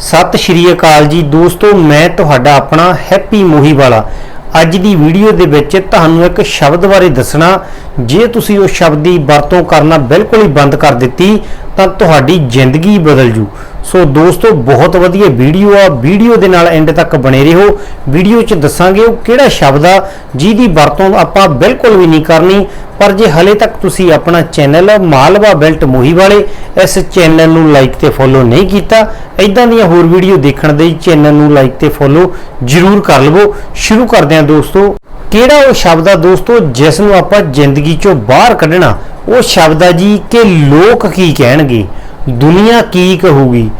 ਸਤਿ ਸ਼੍ਰੀ ਅਕਾਲ ਜੀ ਦੋਸਤੋ, ਮੈਂ ਤੁਹਾਡਾ ਆਪਣਾ ਹੈਪੀ ਮੋਹੀ ਵਾਲਾ। ਅੱਜ ਦੀ ਵੀਡੀਓ ਦੇ ਵਿੱਚ ਤੁਹਾਨੂੰ ਇੱਕ ਸ਼ਬਦ ਬਾਰੇ ਦੱਸਣਾ। ਜੇ ਤੁਸੀਂ ਉਸ ਸ਼ਬਦ ਦੀ ਵਰਤੋਂ ਕਰਨਾ ਬਿਲਕੁਲ ਹੀ ਬੰਦ ਕਰ ਦਿੱਤੀ, ਤਾਂ ਤੁਹਾਡੀ ਜ਼ਿੰਦਗੀ ਬਦਲ ਜੂ। ਸੋ ਦੋਸਤੋ, ਬਹੁਤ ਵਧੀਆ ਵੀਡੀਓ ਆ। ਵੀਡੀਓ ਦੇ ਨਾਲ ਐਂਡ ਤੱਕ ਬਣੇ ਰਹੋ। ਵੀਡੀਓ 'ਚ ਦੱਸਾਂਗੇ ਉਹ ਕਿਹੜਾ ਸ਼ਬਦ ਆ, ਜਿਹਦੀ ਵਰਤੋਂ ਆਪਾਂ ਬਿਲਕੁਲ ਵੀ ਨਹੀਂ ਕਰਨੀ। ਪਰ ਜੇ ਹਲੇ ਤੱਕ ਤੁਸੀਂ ਆਪਣਾ ਚੈਨਲ ਮਾਲਵਾ ਬੈਲਟ ਮੋਹੀ ਵਾਲੇ ਇਸ ਚੈਨਲ ਨੂੰ ਲਾਈਕ ਤੇ ਫੋਲੋ ਨਹੀਂ ਕੀਤਾ ਇਦਾਂ ਦੀਆਂ ਹੋਰ ਵੀਡੀਓ ਦੇਖਣ ਦੇ ਚੈਨਲ ਨੂੰ ਲਾਈਕ ਤੇ ਫੋਲੋ ਜਰੂਰ ਕਰ ਲਵੋ। ਸ਼ੁਰੂ ਕਰਦੇ ਹਾਂ ਦੋਸਤੋ। ਕਿਹੜਾ ਉਹ ਸ਼ਬਦ ਆ ਦੋਸਤੋ ਜਿਸ ਨੂੰ ਆਪਾਂ ਜ਼ਿੰਦਗੀ ਚੋਂ ਬਾਹਰ ਕੱਢਣਾ? ਉਹ ਸ਼ਬਦ ਆ ਜੀ ਕਿ ਲੋਕ ਕੀ ਕਹਿਣਗੇ? ਦੁਨੀਆ ਕੀ ਕਹੂਗੀ?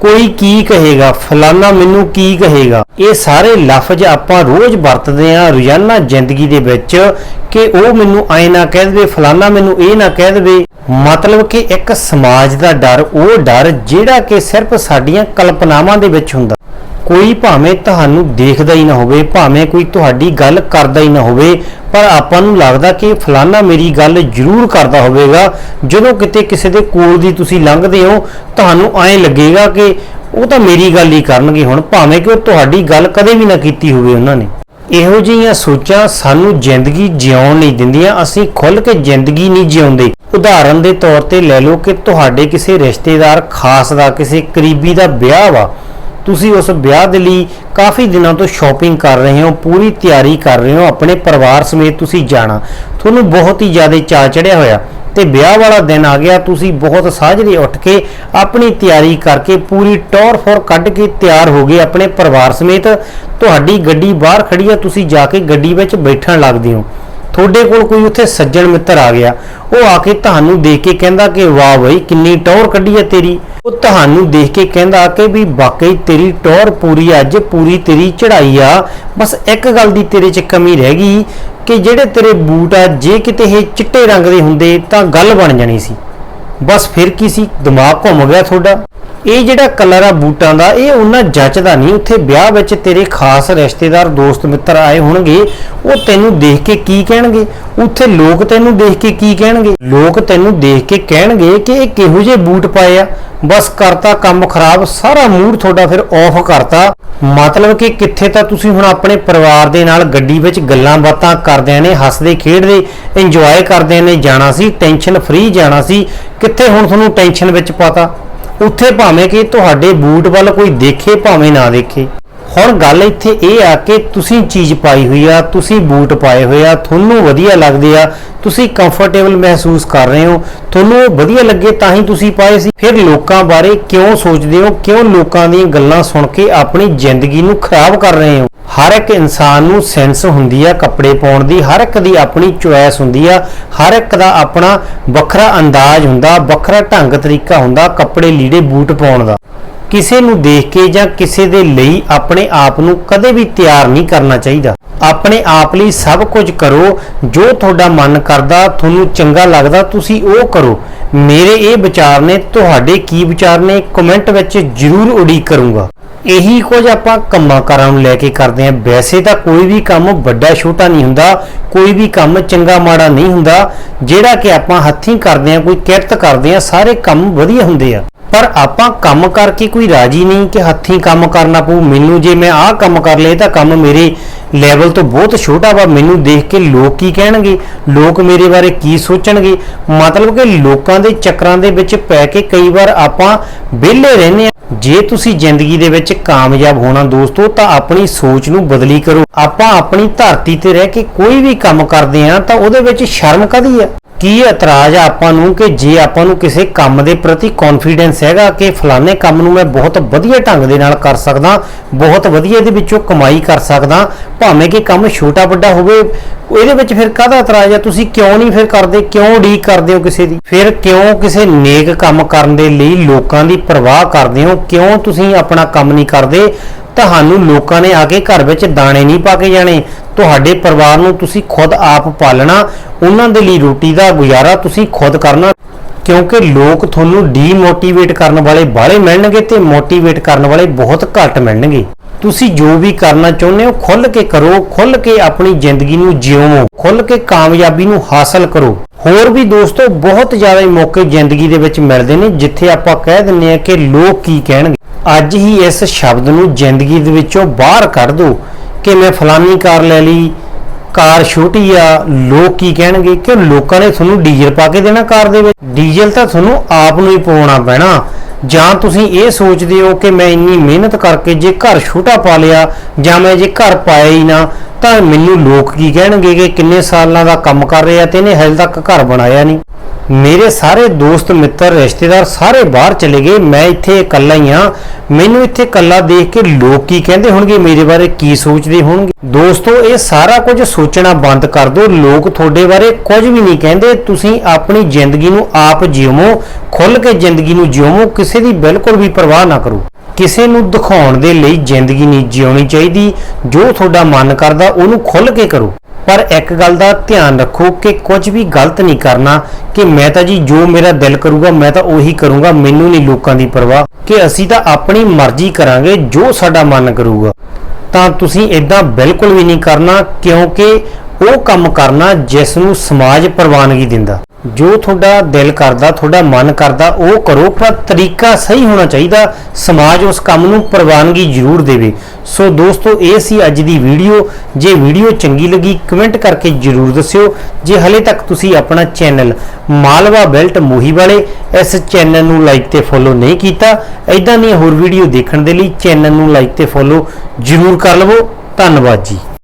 ਕੋਈ ਕੀ ਕਹੇਗਾ? ਫਲਾਨਾ ਮੈਨੂੰ ਕੀ ਕਹੇਗਾ? ਇਹ ਸਾਰੇ ਲਫ਼ਜ਼ ਆਪਾਂ ਰੋਜ਼ ਵਰਤਦੇ ਆਂ ਰੋਜ਼ਾਨਾ ਜ਼ਿੰਦਗੀ ਦੇ ਵਿੱਚ ਕਿ ਉਹ ਮੈਨੂੰ ਐ ਨਾ ਕਹਿ ਦੇਵੇ, ਫਲਾਨਾ ਮੈਨੂੰ ਇਹ ਨਾ ਕਹਿ ਦੇਵੇ। ਮਤਲਬ ਕਿ ਇੱਕ ਸਮਾਜ ਦਾ ਡਰ, ਉਹ ਡਰ ਜਿਹੜਾ ਕਿ ਸਿਰਫ ਸਾਡੀਆਂ ਕਲਪਨਾਵਾਂ ਦੇ ਵਿੱਚ ਹੁੰਦਾ। ਕੋਈ ਭਾਵੇਂ ਤੁਹਾਨੂੰ ਦੇਖਦਾ ਹੀ ਨਾ ਹੋਵੇ, ਭਾਵੇਂ ਕੋਈ ਤੁਹਾਡੀ ਗੱਲ ਕਰਦਾ ਹੀ ਨਾ ਹੋਵੇ, ਪਰ ਆਪਾਂ ਨੂੰ ਲੱਗਦਾ ਕਿ ਫਲਾਨਾ ਮੇਰੀ ਗੱਲ ਜ਼ਰੂਰ ਕਰਦਾ ਹੋਵੇਗਾ। ਜਦੋਂ ਕਿਤੇ ਕਿਸੇ ਦੇ ਕੋਲ ਦੀ ਤੁਸੀਂ ਲੰਘਦੇ ਹੋ, ਤੁਹਾਨੂੰ ਐਂ ਲੱਗੇਗਾ ਕਿ ਉਹ ਤਾਂ ਮੇਰੀ ਗੱਲ ਹੀ ਕਰਨਗੇ ਹੁਣ, ਭਾਵੇਂ ਕਿ ਉਹ ਤੁਹਾਡੀ ਗੱਲ ਕਦੇ ਵੀ ਨਾ ਕੀਤੀ ਹੋਵੇ ਉਹਨਾਂ ਨੇ। ਇਹੋ ਜਿਹੀਆਂ ਸੋਚਾਂ ਸਾਨੂੰ ਜ਼ਿੰਦਗੀ ਜਿਉਣ ਨਹੀਂ ਦਿੰਦੀਆਂ, ਅਸੀਂ ਖੁੱਲ ਕੇ ਜ਼ਿੰਦਗੀ ਨਹੀਂ ਜਿਉਂਦੇ। ਉਦਾਹਰਨ ਦੇ ਤੌਰ ਤੇ ਲੈ ਲਓ ਕਿ ਤੁਹਾਡੇ ਕਿਸੇ ਰਿਸ਼ਤੇਦਾਰ, ਖਾਸ ਦਾ ਕਿਸੇ ਕਰੀਬੀ ਦਾ ਵਿਆਹ ਵਾ। ਤੁਸੀਂ ਉਸ ਵਿਆਹ ਦੇ ਲਈ ਕਾਫੀ ਦਿਨਾਂ ਤੋਂ ਸ਼ਾਪਿੰਗ ਕਰ ਰਹੇ ਹੋ, ਪੂਰੀ ਤਿਆਰੀ ਕਰ ਰਹੇ ਹੋ, ਆਪਣੇ ਪਰਿਵਾਰ ਸਮੇਤ ਤੁਸੀਂ ਜਾਣਾ। ਤੁਹਾਨੂੰ ਬਹੁਤ ਹੀ ਜ਼ਿਆਦਾ ਚਾਅ ਚੜਿਆ ਹੋਇਆ। ਤੇ ਵਿਆਹ ਵਾਲਾ ਦਿਨ ਆ ਗਿਆ, ਤੁਸੀਂ ਬਹੁਤ ਸਾਜਰੇ ਉੱਠ ਕੇ ਆਪਣੀ ਤਿਆਰੀ ਕਰਕੇ ਪੂਰੀ ਟੌਰ ਫੋਰ ਕੱਢ ਕੇ ਤਿਆਰ ਹੋ ਗਏ ਆਪਣੇ ਪਰਿਵਾਰ ਸਮੇਤ। ਤੁਹਾਡੀ ਗੱਡੀ ਬਾਹਰ ਖੜੀ ਆ, ਤੁਸੀਂ ਜਾ ਕੇ ਗੱਡੀ ਵਿੱਚ ਬੈਠਣ ਲੱਗਦੇ ਹੋ। ਤੁਹਾਡੇ ਕੋਲ ਕੋਈ ਉੱਥੇ ਸੱਜਣ ਮਿੱਤਰ ਆ ਗਿਆ। ਉਹ ਆ ਕੇ ਤੁਹਾਨੂੰ ਦੇਖ ਕੇ ਕਹਿੰਦਾ ਕਿ ਵਾਹ ਬਈ, ਕਿੰਨੀ ਟੌਰ ਕੱਢੀ ਹੈ ਤੇਰੀ। ਉਹ ਤੁਹਾਨੂੰ ਦੇਖ ਕੇ ਕਹਿੰਦਾ ਕਿ ਵੀ ਵਾਕਈ ਤੇਰੀ ਟੌਰ ਪੂਰੀ ਅੱਜ ਪੂਰੀ ਤੇਰੀ ਚੜਾਈ ਆ। ਬਸ ਇੱਕ ਗੱਲ ਦੀ ਤੇਰੇ 'ਚ ਕਮੀ ਰਹਿ ਗਈ ਕਿ ਜਿਹੜੇ ਤੇਰੇ ਬੂਟ ਆ, ਜੇ ਕਿਤੇ ਇਹ ਚਿੱਟੇ ਰੰਗ ਦੇ ਹੁੰਦੇ ਤਾਂ ਗੱਲ ਬਣ ਜਾਣੀ ਸੀ। ਬਸ ਫਿਰ ਕੀ ਸੀ? ਦਿਮਾਗ ਘੁੰਮ ਗਿਆ ਤੁਹਾਡਾ। ਇਹ ਜਿਹੜਾ ਕਲਰ ਆ ਬੂਟਾਂ ਦਾ, ਇਹ ਉਹਨਾਂ ਜੱਚਦਾ ਨਹੀਂ। ਉੱਥੇ ਵਿਆਹ ਵਿੱਚ ਤੇਰੇ ਖਾਸ ਰਿਸ਼ਤੇਦਾਰ, ਦੋਸਤ, ਮਿੱਤਰ ਆਏ ਹੋਣਗੇ। ਉਹ ਤੈਨੂੰ ਦੇਖ ਕੇ ਕੀ ਕਹਿਣਗੇ? ਉੱਥੇ ਲੋਕ ਤੈਨੂੰ ਦੇਖ ਕੇ ਕੀ ਕਹਿਣਗੇ? ਲੋਕ ਤੈਨੂੰ ਦੇਖ ਕੇ ਕਹਿਣਗੇ ਕਿ ਇਹ ਕਿਹੋ ਜਿਹੇ ਬੂਟ ਪਾਏ ਆ? ਬਸ ਕਰਤਾ, ਕੰਮ ਖਰਾਬ, ਸਾਰਾ ਮੂਡ ਤੁਹਾਡਾ ਫਿਰ ਆਫ ਕਰਤਾ। ਮਤਲਬ ਕਿ ਕਿੱਥੇ ਤਾਂ ਤੁਸੀਂ ਹੁਣ ਆਪਣੇ ਪਰਿਵਾਰ ਦੇ ਨਾਲ ਗੱਡੀ ਵਿੱਚ ਗੱਲਾਂ ਬਾਤਾਂ ਕਰਦਿਆਂ ਨੇ, ਹੱਸਦੇ, ਖੇਡਦੇ ਇੰਜੋਏ ਕਰਦਿਆਂ ਨੇ ਜਾਣਾ ਸੀ ਟੈਨਸ਼ਨ ਫ੍ਰੀ ਜਾਣਾ ਸੀ। ਕਿੱਥੇ ਹੁਣ ਤੁਹਾਨੂੰ ਟੈਨਸ਼ਨ ਵਿੱਚ ਪਤਾ? ਉੱਥੇ ਭਾਵੇਂ ਕਿ ਤੁਹਾਡੇ ਬੂਟ ਵੱਲ ਕੋਈ ਦੇਖੇ, ਭਾਵੇਂ ਨਾ ਦੇਖੇ। ਹੁਣ ਗੱਲ ਇੱਥੇ ਇਹ ਆ ਕਿ ਤੁਸੀਂ ਚੀਜ਼ ਪਾਈ ਹੋਈ ਆ, ਤੁਸੀਂ ਬੂਟ ਪਾਏ ਹੋਏ ਆ, ਤੁਹਾਨੂੰ ਵਧੀਆ ਲੱਗਦੇ ਆ ਤੁਸੀਂ ਕੰਫਰਟੇਬਲ ਮਹਿਸੂਸ ਕਰ ਰਹੇ ਹੋ, ਤੁਹਾਨੂੰ ਉਹ ਵਧੀਆ ਲੱਗੇ ਤਾਂ ਹੀ ਤੁਸੀਂ ਪਾਏ ਸੀ। ਫਿਰ ਲੋਕਾਂ ਬਾਰੇ ਕਿਉਂ ਸੋਚਦੇ ਹੋ? ਕਿਉਂ ਲੋਕਾਂ ਦੀਆਂ ਗੱਲਾਂ ਸੁਣ ਕੇ ਆਪਣੀ ਜ਼ਿੰਦਗੀ ਨੂੰ ਖਰਾਬ ਕਰ ਰਹੇ ਹੋ? ਹਰ ਇੱਕ ਇਨਸਾਨ ਨੂੰ ਸੈਂਸ ਹੁੰਦੀ ਆ ਕੱਪੜੇ ਪਾਉਣ ਦੀ, ਹਰ ਇੱਕ ਦੀ ਆਪਣੀ ਚੁਆਇਸ ਹੁੰਦੀ ਆ, ਹਰ ਇੱਕ ਦਾ ਆਪਣਾ ਵੱਖਰਾ ਅੰਦਾਜ਼ ਹੁੰਦਾ, ਵੱਖਰਾ ਢੰਗ ਤਰੀਕਾ ਹੁੰਦਾ ਕੱਪੜੇ ਲੀੜੇ ਬੂਟ ਪਾਉਣ ਦਾ। ਕਿਸੇ ਨੂੰ ਦੇਖ ਕੇ ਜਾਂ ਕਿਸੇ ਦੇ ਲਈ ਆਪਣੇ ਆਪ ਨੂੰ ਕਦੇ ਵੀ ਤਿਆਰ ਨਹੀਂ ਕਰਨਾ ਚਾਹੀਦਾ। ਆਪਣੇ ਆਪ ਲਈ ਸਭ ਕੁਝ ਕਰੋ, ਜੋ ਤੁਹਾਡਾ ਮਨ ਕਰਦਾ, ਤੁਹਾਨੂੰ ਚੰਗਾ ਲੱਗਦਾ, ਤੁਸੀਂ ਉਹ ਕਰੋ। ਮੇਰੇ ਇਹ ਵਿਚਾਰ ਨੇ, ਤੁਹਾਡੇ ਕੀ ਵਿਚਾਰ ਨੇ ਕਮੈਂਟ ਵਿੱਚ ਜਰੂਰ ਉਡੀਕ ਕਰੂੰਗਾ। ਇਹੀ ਕੁਝ ਆਪਾਂ ਕੰਮਾਂ ਕਾਰਾਂ ਨੂੰ ਲੈ ਕੇ ਕਰਦੇ ਆਂ ਵੈਸੇ ਤਾਂ ਕੋਈ ਵੀ ਕੰਮ ਵੱਡਾ ਛੋਟਾ ਨਹੀਂ ਹੁੰਦਾ, ਕੋਈ ਵੀ ਕੰਮ ਚੰਗਾ ਮਾੜਾ ਨਹੀਂ ਹੁੰਦਾ। ਜਿਹੜਾ ਕਿ ਆਪਾਂ ਹੱਥੀਂ ਕਰਦੇ ਆਂ ਕੋਈ ਕਿਰਤ ਕਰਦੇ ਆਂ ਸਾਰੇ ਕੰਮ ਵਧੀਆ ਹੁੰਦੇ ਆ। ਪਰ ਆਪਾਂ ਕੰਮ ਕਰਕੇ ਕੋਈ ਰਾਜੀ ਨਹੀਂ ਕਿ ਹੱਥੀਂ ਕੰਮ ਕਰਨਾ ਪਊ। ਮੈਨੂੰ ਜੇ ਮੈਂ ਆਹ ਕੰਮ ਕਰ ਲਏ ਤਾਂ ਕੰਮ ਮੇਰੇ ਲੈਵਲ ਤੋਂ ਬਹੁਤ ਛੋਟਾ ਵਾ। ਮੈਨੂੰ ਦੇਖ ਕੇ ਲੋਕ ਕੀ ਕਹਿਣਗੇ? ਲੋਕ ਮੇਰੇ ਬਾਰੇ ਕੀ ਸੋਚਣਗੇ? ਮਤਲਬ ਕਿ ਲੋਕਾਂ ਦੇ ਚੱਕਰਾਂ ਦੇ ਵਿੱਚ ਪੈ ਕੇ ਕਈ ਵਾਰ ਆਪਾਂ ਵਿਹਲੇ ਰਹਿੰਦੇ ਆ ਜੇ ਤੁਸੀਂ ਜ਼ਿੰਦਗੀ ਦੇ ਵਿੱਚ ਕਾਮਯਾਬ ਹੋਣਾ ਦੋਸਤੋ, ਤਾਂ ਆਪਣੀ ਸੋਚ ਨੂੰ ਬਦਲੀ ਕਰੋ। ਆਪਾਂ ਆਪਣੀ ਧਰਤੀ ਤੇ ਰਹਿ ਕੇ ਕੋਈ ਵੀ ਕੰਮ ਕਰਦੇ ਆ ਤਾਂ ਉਹਦੇ ਵਿੱਚ ਸ਼ਰਮ ਕਦੀ ਆ? ਕੀ ਇਤਰਾਜ਼ ਆ ਆਪਾਂ ਨੂੰ ਕਿ ਜੇ ਆਪਾਂ ਨੂੰ ਕਿਸੇ ਕੰਮ ਦੇ ਪ੍ਰਤੀ ਕੌਨਫੀਡੈਂਸ ਹੈਗਾ ਕਿ ਫਲਾਣੇ ਕੰਮ ਨੂੰ ਮੈਂ ਬਹੁਤ ਵਧੀਆ ਢੰਗ ਦੇ ਨਾਲ ਕਰ ਸਕਦਾ, ਬਹੁਤ ਵਧੀਆ ਇਹਦੇ ਵਿੱਚੋਂ ਕਮਾਈ ਕਰ ਸਕਦਾ, ਭਾਵੇਂ ਕਿ ਕੰਮ ਛੋਟਾ ਵੱਡਾ ਹੋਵੇ, ਇਹਦੇ ਵਿੱਚ ਫਿਰ ਕਾਹਦਾ ਇਤਰਾਜ਼ ਆ? ਤੁਸੀਂ ਕਿਉਂ ਨਹੀਂ ਫਿਰ ਕਰਦੇ, ਕਿਉਂ ਉਡੀਕ ਕਰਦੇ ਹੋ ਕਿਸੇ ਦੀ? ਫਿਰ ਕਿਉਂ ਕਿਸੇ ਨੇਕ ਕੰਮ ਕਰਨ ਦੇ ਲਈ ਲੋਕਾਂ ਦੀ ਪਰਵਾਹ ਕਰਦੇ ਹੋ? ਕਿਉਂ ਤੁਸੀਂ ਆਪਣਾ ਕੰਮ ਨਹੀਂ ਕਰਦੇ? ਤੁਹਾਨੂੰ ਲੋਕਾਂ ਨੇ ਆ ਕੇ ਘਰ ਵਿੱਚ ਦਾਣੇ ਨਹੀਂ ਪਾ ਕੇ ਜਾਣੇ। ਤੁਹਾਡੇ ਪਰਿਵਾਰ ਨੂੰ ਤੁਸੀਂ ਖੁਦ ਆਪ ਪਾਲਣਾ, ਉਹਨਾਂ ਦੇ ਲਈ ਰੋਟੀ ਦਾ ਗੁਜ਼ਾਰਾ ਤੁਸੀਂ ਖੁਦ ਕਰਨਾ। ਕਿਉਂਕਿ ਲੋਕ ਤੁਹਾਨੂੰ ਡੀਮੋਟੀਵੇਟ ਕਰਨ ਵਾਲੇ ਬਾਹਲੇ ਮਿਲਣਗੇ ਤੇ ਮੋਟੀਵੇਟ ਕਰਨ ਵਾਲੇ ਬਹੁਤ ਘੱਟ ਮਿਲਣਗੇ। ਤੁਸੀਂ ਜੋ ਵੀ ਕਰਨਾ ਚਾਹੁੰਦੇ ਹੋ ਖੁੱਲ ਕੇ ਕਰੋ ਖੁੱਲ ਕੇ ਆਪਣੀ ਜ਼ਿੰਦਗੀ ਨੂੰ ਜਿਉਵੋ ਖੁੱਲ ਕੇ ਕਾਮਯਾਬੀ ਨੂੰ ਹਾਸਲ ਕਰੋ। ਹੋਰ ਵੀ ਦੋਸਤੋ, ਬਹੁਤ ਜ਼ਿਆਦਾ ਮੌਕੇ ਜ਼ਿੰਦਗੀ ਦੇ ਵਿੱਚ ਮਿਲਦੇ ਨੇ, ਜਿੱਥੇ ਆਪਾਂ ਕਹਿ ਦਿੰਨੇ ਆ ਕਿ ਲੋਕ ਕੀ ਕਹਿਣਗੇ। ਅੱਜ ਹੀ ਇਸ ਸ਼ਬਦ ਨੂੰ ਜ਼ਿੰਦਗੀ ਦੇ ਵਿੱਚੋਂ ਬਾਹਰ ਕੱਢ ਦਿਓ ਕਿ ਮੈਂ ਫਲਾਨੀ ਕਾਰ ਲੈ ਲਈ, ਕਾਰ ਛੋਟੀ ਆ, ਲੋਕ ਕੀ ਕਹਿਣਗੇ? ਕਿ ਲੋਕਾਂ ਨੇ ਤੁਹਾਨੂੰ ਡੀਜ਼ਲ ਪਾ ਕੇ ਦੇਣਾ ਕਾਰ ਦੇ ਵਿੱਚ। ਡੀਜ਼ਲ ਤਾਂ ਤੁਹਾਨੂੰ ਆਪ ਨੂੰ ਹੀ ਪਵਾਉਣਾ ਪੈਣਾ। ਜਾਂ ਤੁਸੀਂ ਇਹ ਸੋਚਦੇ ਹੋ ਕਿ ਮੈਂ ਇੰਨੀ ਮਿਹਨਤ ਕਰਕੇ ਜੇ ਘਰ ਛੋਟਾ ਪਾ ਲਿਆ ਜਾਂ ਮੈਂ ਜੇ ਘਰ ਪਾਇਆ ਹੀ ਨਾ ਤਾਂ ਮੈਨੂੰ ਲੋਕ ਕੀ ਕਹਿਣਗੇ ਕਿ ਕਿੰਨੇ ਸਾਲਾਂ ਦਾ ਕੰਮ ਕਰ ਰਿਹਾ ਤੇ ਇਹਨੇ ਹਜੇ ਤੱਕ ਘਰ ਬਣਾਇਆ ਨਹੀਂ। ਮੇਰੇ ਸਾਰੇ ਦੋਸਤ, ਮਿੱਤਰ, ਰਿਸ਼ਤੇਦਾਰ ਸਾਰੇ ਬਾਹਰ ਚਲੇ ਗਏ, ਮੈਂ ਇੱਥੇ ਇਕੱਲਾ ਹੀ ਆ ਮੈਨੂੰ ਇੱਥੇ ਇਕੱਲਾ ਦੇਖ ਕੇ ਲੋਕ ਕੀ ਕਹਿੰਦੇ ਹੋਣਗੇ, ਮੇਰੇ ਬਾਰੇ ਕੀ ਸੋਚਦੇ ਹੋਣਗੇ? ਦੋਸਤੋ, ਇਹ ਸਾਰਾ ਕੁਝ ਸੋਚਣਾ ਬੰਦ ਕਰ ਦਿਓ। ਲੋਕ ਤੁਹਾਡੇ ਬਾਰੇ ਕੁਝ ਵੀ ਨਹੀਂ ਕਹਿੰਦੇ। ਤੁਸੀਂ ਆਪਣੀ ਜ਼ਿੰਦਗੀ ਨੂੰ ਆਪ ਜਿਉਵੋ ਖੁੱਲ ਕੇ ਜ਼ਿੰਦਗੀ ਨੂੰ ਜਿਉਵੋ ਕਿਸੇ ਦੀ ਬਿਲਕੁਲ ਵੀ ਪਰਵਾਹ ਨਾ ਕਰੋ। ਕਿਸੇ ਨੂੰ ਦਿਖਾਉਣ ਦੇ ਲਈ ਜ਼ਿੰਦਗੀ ਨਹੀਂ ਜਿਉਣੀ ਚਾਹੀਦੀ। ਜੋ ਤੁਹਾਡਾ ਮਨ ਕਰਦਾ, ਉਹਨੂੰ ਖੁੱਲ ਕੇ ਕਰੋ। ਪਰ ਇੱਕ ਗੱਲ ਦਾ ਧਿਆਨ ਰੱਖੋ ਕਿ ਕੁਝ ਵੀ ਗਲਤ ਨਹੀਂ ਕਰਨਾ, ਕਿ ਮੈਂ ਤਾਂ ਜੀ ਜੋ ਮੇਰਾ ਦਿਲ ਕਰੂਗਾ, ਮੈਂ ਤਾਂ ਉਹੀ ਕਰੂੰਗਾ, ਮੈਨੂੰ ਨਹੀਂ ਲੋਕਾਂ ਦੀ ਪਰਵਾਹ। ਕਿ ਅਸੀਂ ਤਾਂ ਆਪਣੀ ਮਰਜ਼ੀ ਕਰਾਂਗੇ, ਜੋ ਸਾਡਾ ਮਨ ਕਰੂਗਾ। ਤਾਂ ਤੁਸੀਂ ਇਦਾਂ ਬਿਲਕੁਲ ਵੀ ਨਹੀਂ ਕਰਨਾ, ਕਿਉਂਕਿ ਉਹ ਕੰਮ ਕਰਨਾ ਜਿਸ ਨੂੰ ਸਮਾਜ ਪ੍ਰਵਾਨਗੀ ਦਿੰਦਾ। ਜੋ ਤੁਹਾਡਾ ਦਿਲ ਕਰਦਾ, ਤੁਹਾਡਾ ਮਨ ਕਰਦਾ, ਉਹ ਕਰੋ, ਪਰ ਤਰੀਕਾ ਸਹੀ ਹੋਣਾ ਚਾਹੀਦਾ। ਸਮਾਜ ਉਸ ਕੰਮ ਨੂੰ ਪ੍ਰਵਾਨਗੀ ਜ਼ਰੂਰ ਦੇਵੇ। ਸੋ ਦੋਸਤੋ, ਇਹ ਸੀ ਅੱਜ ਦੀ ਵੀਡੀਓ। ਜੇ ਵੀਡੀਓ ਚੰਗੀ ਲੱਗੀ, ਕਮੈਂਟ ਕਰਕੇ ਜ਼ਰੂਰ ਦੱਸਿਓ। ਜੇ ਹਲੇ ਤੱਕ ਤੁਸੀਂ ਆਪਣਾ ਚੈਨਲ ਮਾਲਵਾ ਬੈਲਟ ਮੋਹੀ ਵਾਲੇ ਇਸ ਚੈਨਲ ਨੂੰ ਲਾਈਕ ਤੇ ਫੋਲੋ ਨਹੀਂ ਕੀਤਾ ਐਦਾਂ ਦੀਆਂ ਹੋਰ ਵੀਡੀਓ ਦੇਖਣ ਦੇ ਲਈ ਚੈਨਲ ਨੂੰ ਲਾਈਕ ਤੇ ਫੋਲੋ ਜ਼ਰੂਰ ਕਰ ਲਵੋ। ਧੰਨਵਾਦ ਜੀ।